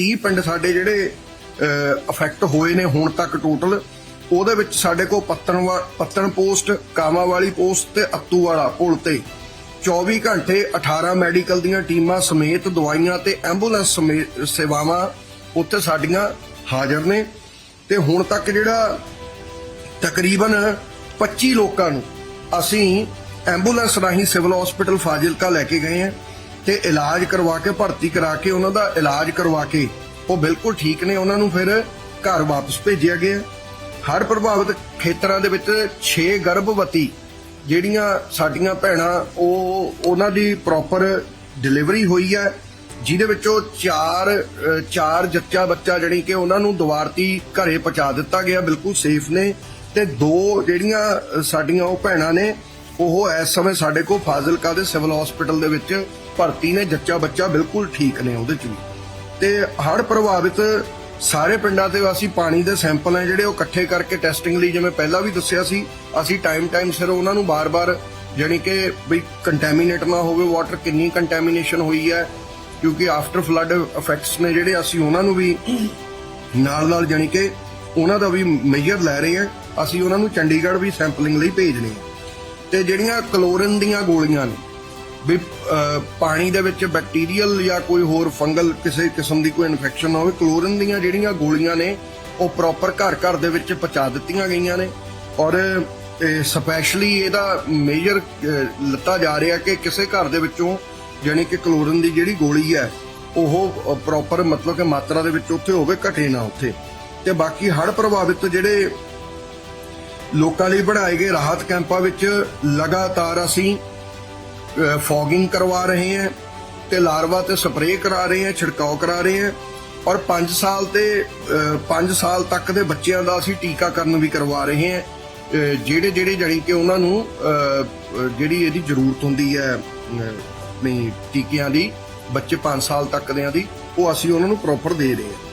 30 ਪਿੰਡ ਸਾਡੇ ਜਿਹੜੇ ਅਫੈਕਟ ਹੋਏ ਨੇ ਹੁਣ ਤੱਕ ਟੋਟਲ ਉਹਦੇ ਵਿੱਚ ਸਾਡੇ ਕੋਲ ਪੱਤਣ ਪੱਤਣ ਪੋਸਟ ਕਾਮਾ ਵਾਲੀ ਪੋਸਟ ਤੇ ਅੱਤੂ ਵਾਲਾ ਪੁਲ ਤੇ 24 ਘੰਟੇ 18 ਮੈਡੀਕਲ ਦੀਆਂ ਟੀਮਾਂ ਸਮੇਤ ਦਵਾਈਆਂ ਤੇ ਐਂਬੂਲੈਂਸ ਸੇਵਾਵਾਂ ਉੱਥੇ ਸਾਡੀਆਂ ਹਾਜ਼ਰ ਨੇ। ਤੇ ਹੁਣ ਤੱਕ ਜਿਹੜਾ ਤਕਰੀਬਨ 25 ਲੋਕਾਂ ਨੂੰ ਅਸੀਂ ਐਂਬੂਲੈਂਸ ਰਾਹੀਂ ਸਿਵਲ ਹਸਪੀਟਲ ਫਾਜ਼ਿਲਕਾ ਲੈ ਕੇ ਗਏ ਹਾਂ। ਤੇ ਇਲਾਜ ਕਰਵਾ ਕੇ, ਭਰਤੀ ਕਰਾ ਕੇ, ਉਹਨਾਂ ਦਾ ਇਲਾਜ ਕਰਵਾ ਕੇ, ਉਹ ਬਿਲਕੁਲ ਠੀਕ ਨੇ। ਉਹਨਾਂ ਨੂੰ ਫਿਰ ਘਰ ਵਾਪਸ ਭੇਜਿਆ ਗਿਆ। ਹਰ ਪ੍ਰਭਾਵਿਤ ਖੇਤਰਾਂ ਦੇ ਵਿੱਚ 6 ਗਰਭਵਤੀ ਜਿਹੜੀਆਂ ਸਾਡੀਆਂ ਭੈਣਾਂ, ਉਹ ਉਹਨਾਂ ਦੀ ਪ੍ਰੋਪਰ ਡਿਲੀਵਰੀ ਹੋਈ ਹੈ, ਜਿਹਦੇ ਵਿੱਚੋਂ ਚਾਰ ਚਾਰ ਜੱਚਾ ਬੱਚਾ ਜਿਹੜੀ ਕਿ ਉਹਨਾਂ ਨੂੰ ਦੁਆਰਤੀ ਘਰੇ ਪਹੁੰਚਾ ਦਿੱਤਾ ਗਿਆ, ਬਿਲਕੁਲ ਸੇਫ ਨੇ। ਤੇ ਦੋ ਜਿਹੜੀਆਂ ਸਾਡੀਆਂ ਉਹ ਭੈਣਾਂ ਨੇ ਉਹ ਇਸ ਸਮੇਂ ਸਾਡੇ ਕੋਲ ਫਾਜ਼ਿਲਕਾ ਦੇ ਸਿਵਲ ਹਸਪੀਟਲ ਦੇ ਵਿੱਚ ਭਰਤੀ ਨੇ, ਜੱਚਾ ਬੱਚਾ ਬਿਲਕੁਲ ਠੀਕ ਨੇ ਉਹਦੇ ਚ ਵੀ। ਤੇ ਹੜ ਪ੍ਰਭਾਵਿਤ ਸਾਰੇ ਪਿੰਡਾਂ ਤੇ ਅਸੀਂ ਪਾਣੀ ਦੇ ਸੈਂਪਲ ਹੈ ਜਿਹੜੇ ਉਹ ਇਕੱਠੇ ਕਰਕੇ ਟੈਸਟਿੰਗ ਲਈ, ਜਿਵੇਂ ਪਹਿਲਾਂ ਵੀ ਦੱਸਿਆ ਸੀ, ਅਸੀਂ ਟਾਈਮ ਟਾਈਮ ਸਿਰ ਉਹਨਾਂ ਨੂੰ ਬਾਰ-ਬਾਰ ਜਾਣੀ ਕਿ ਵੀ ਕੰਟੈਮੀਨੇਟ ਨਾ ਹੋਵੇ ਵਾਟਰ ਕਿੰਨੀ ਕੰਟੈਮੀਨੇਸ਼ਨ ਹੋਈ ਹੈ, ਕਿਉਂਕਿ ਆਫਟਰ ਫਲੱਡ ਇਫੈਕਟਸ ਨੇ ਜਿਹੜੇ ਅਸੀਂ ਉਹਨਾਂ ਨੂੰ ਵੀ ਨਾਲ ਨਾਲ ਜਾਣੀ ਕਿ ਉਹਨਾਂ ਦਾ ਵੀ ਮੇਜਰ ਲੈ ਰਹੇ ਹਾਂ, ਅਸੀਂ ਉਹਨਾਂ ਨੂੰ ਚੰਡੀਗੜ੍ਹ ਵੀ ਸੈਂਪਲਿੰਗ ਲਈ ਭੇਜ ਰਹੇ ਹਾਂ ਤੇ ਜਿਹੜੀਆਂ ਕਲੋਰਿਨ ਦੀਆਂ ਗੋਲੀਆਂ ਨੇ, ਵੀ ਪਾਣੀ ਦੇ ਵਿੱਚ ਬੈਕਟੀਰੀਅਲ ਜਾਂ ਕੋਈ ਹੋਰ ਫੰਗਲ ਕਿਸੇ ਕਿਸਮ ਦੀ ਕੋਈ ਇਨਫੈਕਸ਼ਨ ਨਾ ਹੋਵੇ, ਕਲੋਰਿਨ ਦੀਆਂ ਜਿਹੜੀਆਂ ਗੋਲੀਆਂ ਨੇ, ਉਹ ਪ੍ਰੋਪਰ ਘਰ ਘਰ ਦੇ ਵਿੱਚ ਪਹੁੰਚਾ ਦਿੱਤੀਆਂ ਗਈਆਂ ਨੇ ਔਰ ਸਪੈਸ਼ਲੀ ਇਹਦਾ ਮੇਜਰ ਲੱਤਾ ਜਾ ਰਿਹਾ ਕਿ ਕਿਸੇ ਘਰ ਦੇ ਵਿੱਚੋਂ ਜਾਣੀ ਕਿ ਕਲੋਰਿਨ ਦੀ ਜਿਹੜੀ ਗੋਲੀ ਹੈ, ਉਹ ਪ੍ਰੋਪਰ ਮਤਲਬ ਕਿ ਮਾਤਰਾ ਦੇ ਵਿੱਚ ਉੱਥੇ ਹੋਵੇ, ਘਟੇ ਨਾ ਉੱਥੇ। ਤੇ ਬਾਕੀ ਹੜ ਪ੍ਰਭਾਵਿਤ ਜਿਹੜੇ ਲੋਕਾਂ ਲਈ ਬਣਾਏ ਗਏ ਰਾਹਤ ਕੈਂਪਾਂ ਵਿੱਚ ਲਗਾਤਾਰ ਅਸੀਂ ਫੌਗਿੰਗ ਕਰਵਾ ਰਹੇ ਹਾਂ ਤੇ ਲਾਰਵਾ ਤੇ ਸਪਰੇਅ ਕਰਾ ਰਹੇ ਹਾਂ, ਛਿੜਕਾਓ ਕਰਾ ਰਹੇ ਹਾਂ ਔਰ 5 ਸਾਲ ਤੇ 5 ਸਾਲ ਤੱਕ ਦੇ ਬੱਚਿਆਂ ਦਾ ਅਸੀਂ ਟੀਕਾਕਰਨ ਵੀ ਕਰਵਾ ਰਹੇ ਹਾਂ। ਜਿਹੜੇ ਜਿਹੜੇ ਜਾਣੀ ਕਿ ਉਹਨਾਂ ਨੂੰ ਜਿਹੜੀ ਇਹਦੀ ਜ਼ਰੂਰਤ ਹੁੰਦੀ ਹੈ ਨਹੀਂ ਟੀਕਿਆਂ ਦੀ, ਬੱਚੇ 5 ਸਾਲ ਤੱਕ ਦਿਆਂ ਦੀ, ਉਹ ਅਸੀਂ ਉਹਨਾਂ ਨੂੰ ਪ੍ਰੋਪਰ ਦੇ ਰਹੇ ਹਾਂ।